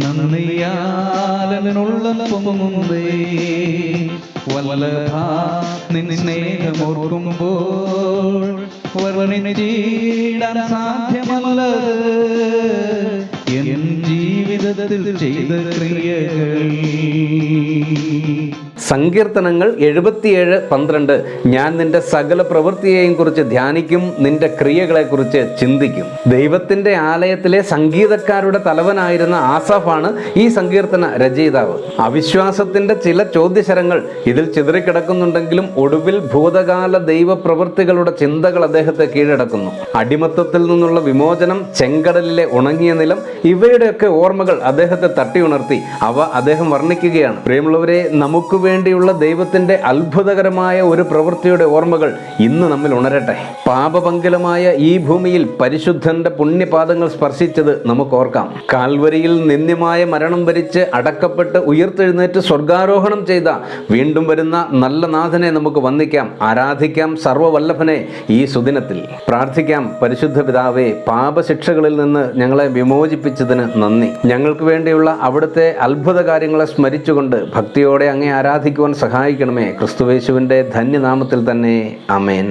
നന്ദിയാലുള്ള പൊങ്ങുന്നേ വല്ലഭ നിൻ സ്നേഹമോർക്കുമ്പോൾ വർണിച്ചിടാൻ സാധ്യമല്ല എൻ ജീവിതത്തിൽ ചെയ്ത ക്രിയകൾ. സങ്കീർത്തനങ്ങൾ എഴുപത്തിയേഴ് പന്ത്രണ്ട്. ഞാൻ നിന്റെ സകല പ്രവൃത്തിയെയും കുറിച്ച് ധ്യാനിക്കും നിന്റെ ക്രിയകളെക്കുറിച്ച് ചിന്തിക്കും. ദൈവത്തിന്റെ ആലയത്തിലെ സംഗീതക്കാരുടെ തലവനായിരുന്ന ആസഫാണ് ഈ സങ്കീർത്തന രചയിതാവ്. അവിശ്വാസത്തിന്റെ ചില ചോദ്യശരങ്ങൾ ഇതിൽ ചിതറിക്കിടക്കുന്നുണ്ടെങ്കിലും ഒടുവിൽ ഭൂതകാല ദൈവ പ്രവൃത്തികളുടെ ചിന്തകൾ അദ്ദേഹത്തെ കീഴടക്കുന്നു. അടിമത്തത്തിൽ നിന്നുള്ള വിമോചനം ചെങ്കടലിലെ ഉണങ്ങിയ നിലം ഇവയുടെയൊക്കെ ഓർമ്മകൾ അദ്ദേഹത്തെ തട്ടിയുണർത്തി. അവ അദ്ദേഹം വർണിക്കുകയാണ്. പ്രിയമുള്ളവരെ നമുക്ക് വേണ്ടിയുള്ള ദൈവത്തിന്റെ അത്ഭുതകരമായ ഒരു പ്രവൃത്തിയുടെ ഓർമ്മകൾ ഇന്ന് നമ്മിൽ ഉണരട്ടെ. പാപപങ്കിലമായ ഈ ഭൂമിയിൽ പരിശുദ്ധന്റെ പുണ്യപാദങ്ങൾ സ്പർശിച്ചത് നമുക്ക് ഓർക്കാം. കാൽവരിയിൽ നിന്ദ്യമായ മരണം വരിച്ച് അടക്കപ്പെട്ട് ഉയർത്തെഴുന്നേറ്റ് സ്വർഗാരോഹണം ചെയ്ത വീണ്ടും വരുന്ന നല്ല നാഥനെ നമുക്ക് വന്ദിക്കാം. ആരാധിക്കാം സർവവല്ലഭനെ ഈ സുദിനത്തിൽ. പ്രാർത്ഥിക്കാം പരിശുദ്ധ പിതാവേ പാപശിക്ഷകളിൽ നിന്ന് ഞങ്ങളെ വിമോചിപ്പിച്ചതിന് നന്ദി. ഞങ്ങൾക്ക് വേണ്ടിയുള്ള അവിടുത്തെ അത്ഭുത കാര്യങ്ങളെ സ്മരിച്ചുകൊണ്ട് ഭക്തിയോടെ അങ്ങേ ആരാധിക്കുവാൻ സഹായിക്കണമേ. ക്രിസ്തുവേശുവിന്റെ ധന്യനാമത്തിൽ തന്നെ. അമേൻ